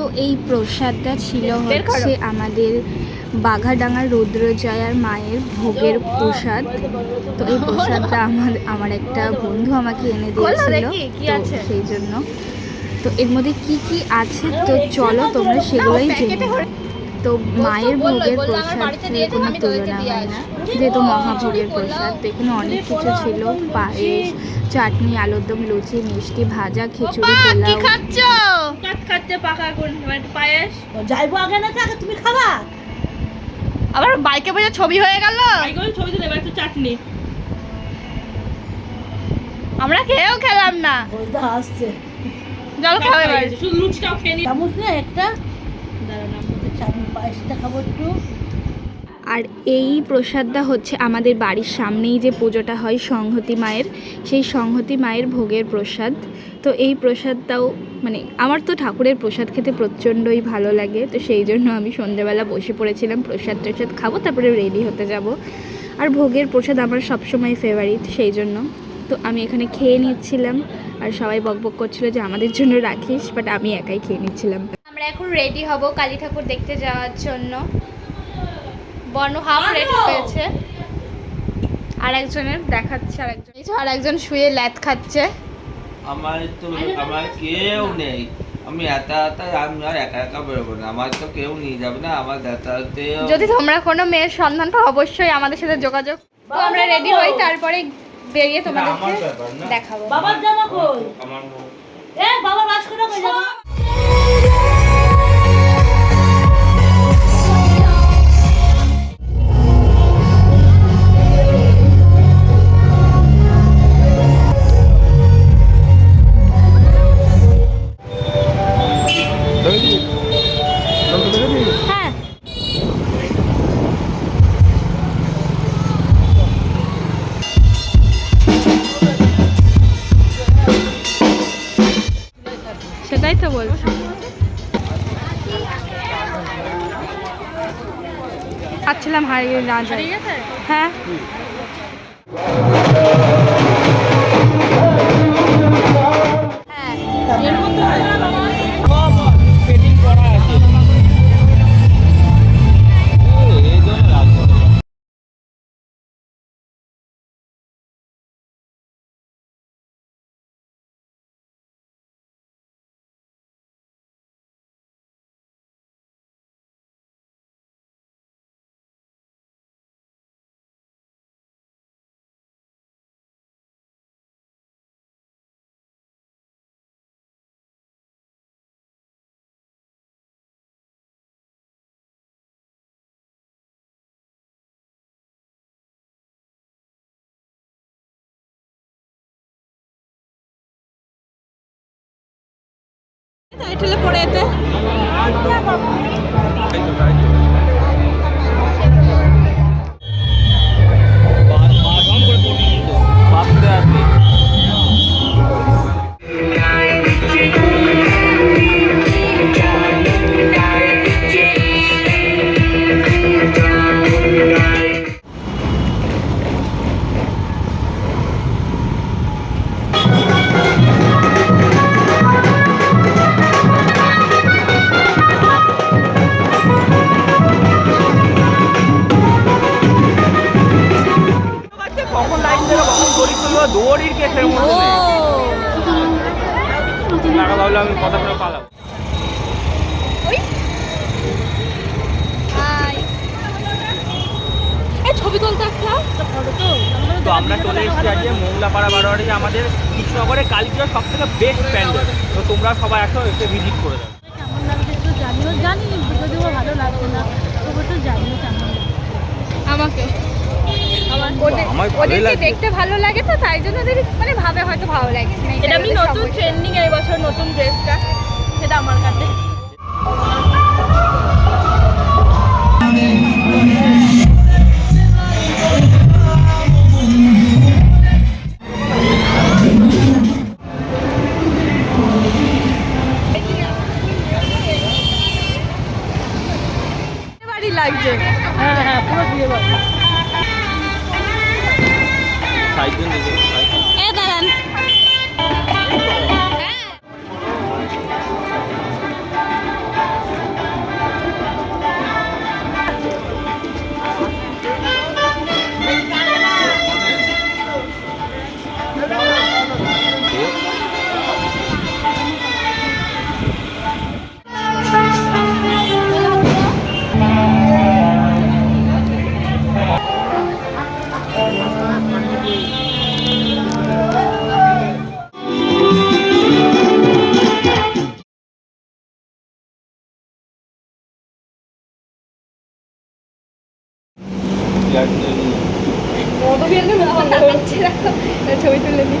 তো এই প্রসাদটা ছিল। হচ্ছে আমাদের বাঘাডাঙ্গার রুদ্রজয়ার মায়ের ভোগের প্রসাদ তো এই প্রসাদটা আমার আমার একটা বন্ধু আমাকে এনে দিয়েছিল? সেই জন্য তো এর মধ্যে কি কি আছে তো চলো তোমরা সেগুলোই জেনে। তো মায়ের ভোগের প্রসাদ দিয়ে কোনো তুলনা হয় না। যেহেতু মহাভোগের প্রসাদ তো এখানে অনেক কিছু ছিল। পায়েস চাটনি আলুর দম লুচি মিষ্টি ভাজা খিচুড়ি কি পোলাও। খাচ্ছ? কাট খাচ্ছে পাকা একটু পায়েস। যাইবো আগে না আগে তুমি খাবা। আবার বাইকে বসে ছবি হয়ে গেল? ছবি তুলে একটু চাটনি। আমরা খেয়েও খেলাম না। বলতে আসছে। জল খাবে এবার। শুধু লুচিটাও খেয়ে নি। চামচ না একটা। দাঁড়ান একটু। আর এই প্রসাদটা হচ্ছে আমাদের বাড়ির সামনেই যে পুজোটা হয় সংহতি মায়ের, সেই সংহতি মায়ের ভোগের প্রসাদ। তো এই প্রসাদটাও মানে আমার তো ঠাকুরের প্রসাদ খেতে প্রচণ্ডই ভালো লাগে, তো সেই জন্য আমি সন্ধ্যেবেলা বসে পড়েছিলাম, প্রসাদ টসাদ খাব, তারপরে রেডি হতে যাব। আর ভোগের প্রসাদ আমার সবসময় ফেভারিট সেই জন্য। তো আমি এখানে খেয়ে নিচ্ছিলাম, আর সবাই বকবক করছিল যে আমাদের জন্য রাখিস বাট আমি একাই খেয়ে নিচ্ছিলাম। আমরা এখন রেডি হব কালী ঠাকুর দেখতে যাওয়ার জন্য। বর্ণ হাফ রেডি হয়েছে। আর একজনের দেখাচ্ছে আর একজন আর একজন শুয়ে ল্যাদ খাচ্ছে। আমার তো আমার কেউ নেই। আমি একা একা আমি আর একা একা বেরোবো না। আমার তো কেউ নিয়ে যাবে না আমার যাতায়াতেও যদি তোমরা কোনো মেয়ের সন্ধান পাও অবশ্যই আমাদের সাথে যোগাযোগ তো আমরা রেডি হই তারপরে বেরিয়ে তোমাদেরকে দেখাবো। বাবার জামা কই আমার এ বাবার বাস করে কই জামা বলছি। খাচ্ছিলাম হারিয়ে না যাই। হ্যাঁ। হ্যাঁ। ആയിട്ടുള്ള പുഴയത്ത്? কখন লাইন দেবে কখন দড়ি তুলবো দড়ির কেসের মধ্যে নেই। লাগা ভাবলে আমি কথা বলে পালাম ছবি তুলতে একটা তো আমরা চলে এসেছি আজকে মোংলাপাড়া বারোয়ারি আমাদের কৃষ্ণনগরে কালী সব থেকে বেস্ট প্যান্ডেল। তো তোমরা সবাই আসো এসে ভিজিট করে দাও। কেমন লাগছে একটু জানিও জানি যদিও ভালো লাগছে না তবু তো জানিও কেমন আমাকে। ওদেরকে দেখতে ভালো লাগে তো তাই জন্য ওদের মানে ভাবে হয়তো ভালো লাগে এটা আমি নতুন ট্রেন্ডিং এই বছর নতুন ড্রেসটা সেটা আমার কাছে। ছবি তুলে নিই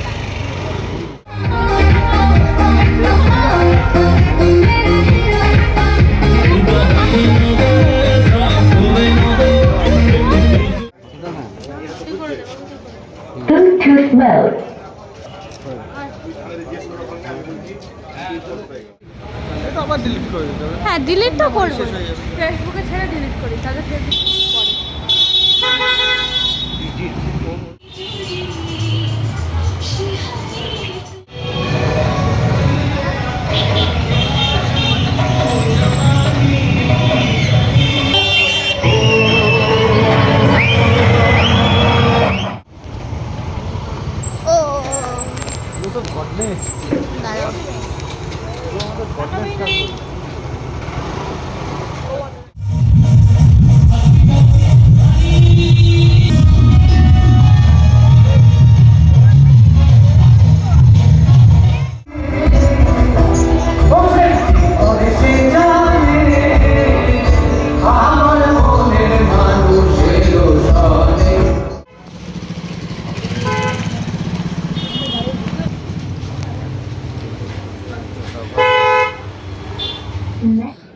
হবে। হ্যাঁ ডিলিট তো করব। ফেসবুকে ছেড়ে ডিলিট করি তাদের ফেসবুক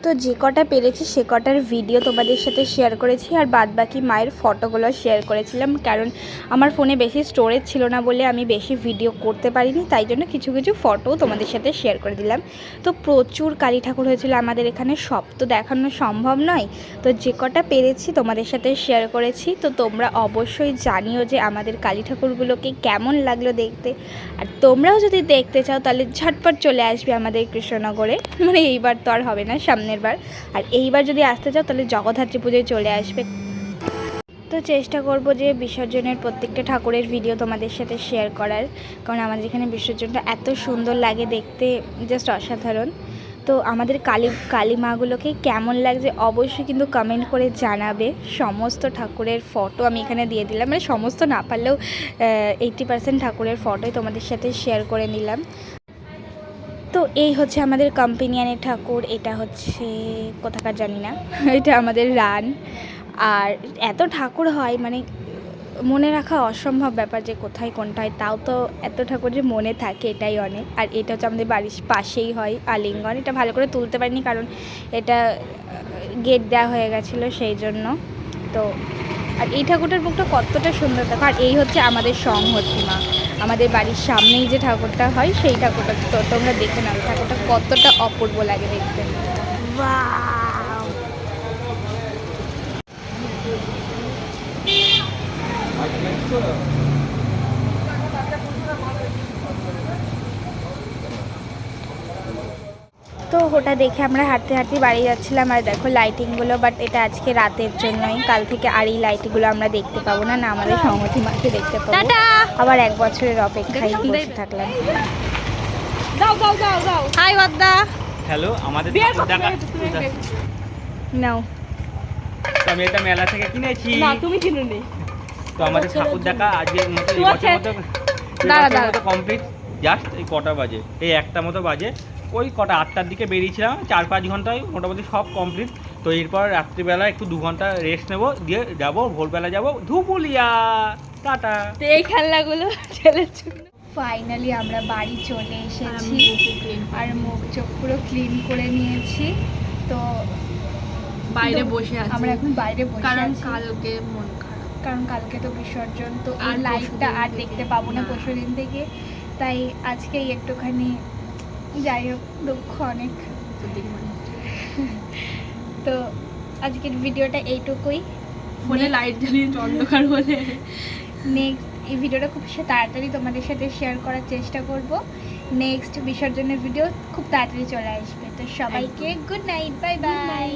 তো যে কটা পেরেছি সে কটার ভিডিও তোমাদের সাথে শেয়ার করেছি আর বাদ বাকি মায়ের ফটোগুলো শেয়ার করেছিলাম। কারণ আমার ফোনে বেশি স্টোরেজ ছিল না বলে আমি বেশি ভিডিও করতে পারিনি, তাই জন্য কিছু কিছু ফটো তোমাদের সাথে শেয়ার করে দিলাম। তো প্রচুর কালী ঠাকুর হয়েছিল আমাদের এখানে, সব তো দেখানো সম্ভব নয়। তো যে কটা পেরেছি তোমাদের সাথে শেয়ার করেছি, তো তোমরা অবশ্যই জানিও যে আমাদের কালী ঠাকুরগুলোকে কেমন লাগল দেখতে। আর তোমরাও যদি দেখতে চাও তাহলে ঝটপট চলে আসবে আমাদের কৃষ্ণনগরে। মানে এইবার তো আর হবে না সামনের বার আর এইবার যদি আসতে চাও, তাহলে জগদ্ধাত্রী পুজোয় চলে আসবে। তো চেষ্টা করব যে বিসর্জনের প্রত্যেকটা ঠাকুরের ভিডিও তোমাদের সাথে শেয়ার করার। কারণ আমাদের এখানে বিসর্জনটা এত সুন্দর লাগে দেখতে জাস্ট অসাধারণ। তো আমাদের কালী কালী মাগুলোকে কেমন লাগছে অবশ্যই কিন্তু কমেন্ট করে জানাবে। সমস্ত ঠাকুরের ফটো আমি এখানে দিয়ে দিলাম। মানে সমস্ত না পারলেও এইটটি পার্সেন্ট ঠাকুরের ফটোই তোমাদের সাথে শেয়ার করে নিলাম। তো এই হচ্ছে আমাদের কম্পেনিয়ানের ঠাকুর, এটা হচ্ছে কোথাকার জানি না। এটা আমাদের রান। আর এত ঠাকুর হয় মানে মনে রাখা অসম্ভব ব্যাপার যে কোথায় কোনটা হয় তাও তো এত ঠাকুর যে মনে থাকে এটাই অনেক। আর এটা হচ্ছে আমাদের বাড়ির পাশেই হয় আলিঙ্গন। এটা ভালো করে তুলতে পারিনি কারণ এটা গেট দেওয়া হয়ে গেছিল সেই জন্য। তো, আর এই ঠাকুরটার মুখটা কতটা সুন্দর দেখো। আর এই হচ্ছে আমাদের সংহতি মা আমাদের বাড়ির সামনেই যে ঠাকুরটা হয়, সেই ঠাকুরটা তোমরা দেখে নাও ঠাকুরটা কতটা অপূর্ব লাগে দেখতে Wow! তো ওটা দেখে আমরা হাঁটতে হাঁটতে বাড়ি যাচ্ছিলাম আর দেখো লাইটিংগুলো বাট এটা আজকে রাতের জন্যই। কাল থেকে আর এই লাইটগুলো আমরা দেখতে পাবো না না আমাদের সংহতি মাকে দেখতে পাবো। আবার এক বছরের অপেক্ষায় বসে থাকলাম। যাও যাও যাও যাও। হাই বদ্দা হ্যালো আমাদের বিয়ের ঠাকুর দেখা। নাও তো আমি এটা মেলা থেকে কিনেছি। না তুমি তো আমাদের ঠাকুর দেখা আজকের। মতো কমপ্লিট জাস্ট এই কটা বাজে। এই একটা মতো বাজে। ওই কটা আটটার দিকে বেরিয়েছিলাম চার পাঁচ ঘন্টায় মোটামুটি সব কমপ্লিট তো এরপর রাত্রিবেলা একটু দু ঘণ্টা রেস্ট নেব দিয়ে যাব ভোরবেলা যাব। ধুপুলিয়া টাটা! তো এই খেলনাগুলো ছেলের ফাইনালি আমরা বাড়ি চলে এসেছি আর মুখ চোখ পুরো ক্লিন করে নিয়েছি। তো বাইরে বসে আছি। আমরা এখন বাইরে বসে কারণ কালকে মন খারাপ। কারণ কালকে তো বিসর্জন তো আর পরশুদিন আর দেখতে পাবো না না। পরশু দিন থেকে। তাই আজকেই একটুখানি যাই হোক দুঃখ অনেক। তো আজকের ভিডিওটা এইটুকুই। ফোনে লাইট জ্বালিয়ে অন্ধকার হলে নেক্সট এই ভিডিওটা খুব তাড়াতাড়ি তোমাদের সাথে শেয়ার করার চেষ্টা করব। নেক্সট বিসর্জনের ভিডিও খুব তাড়াতাড়ি চলে আসবে। তো সবাইকে গুড নাইট বাই বাই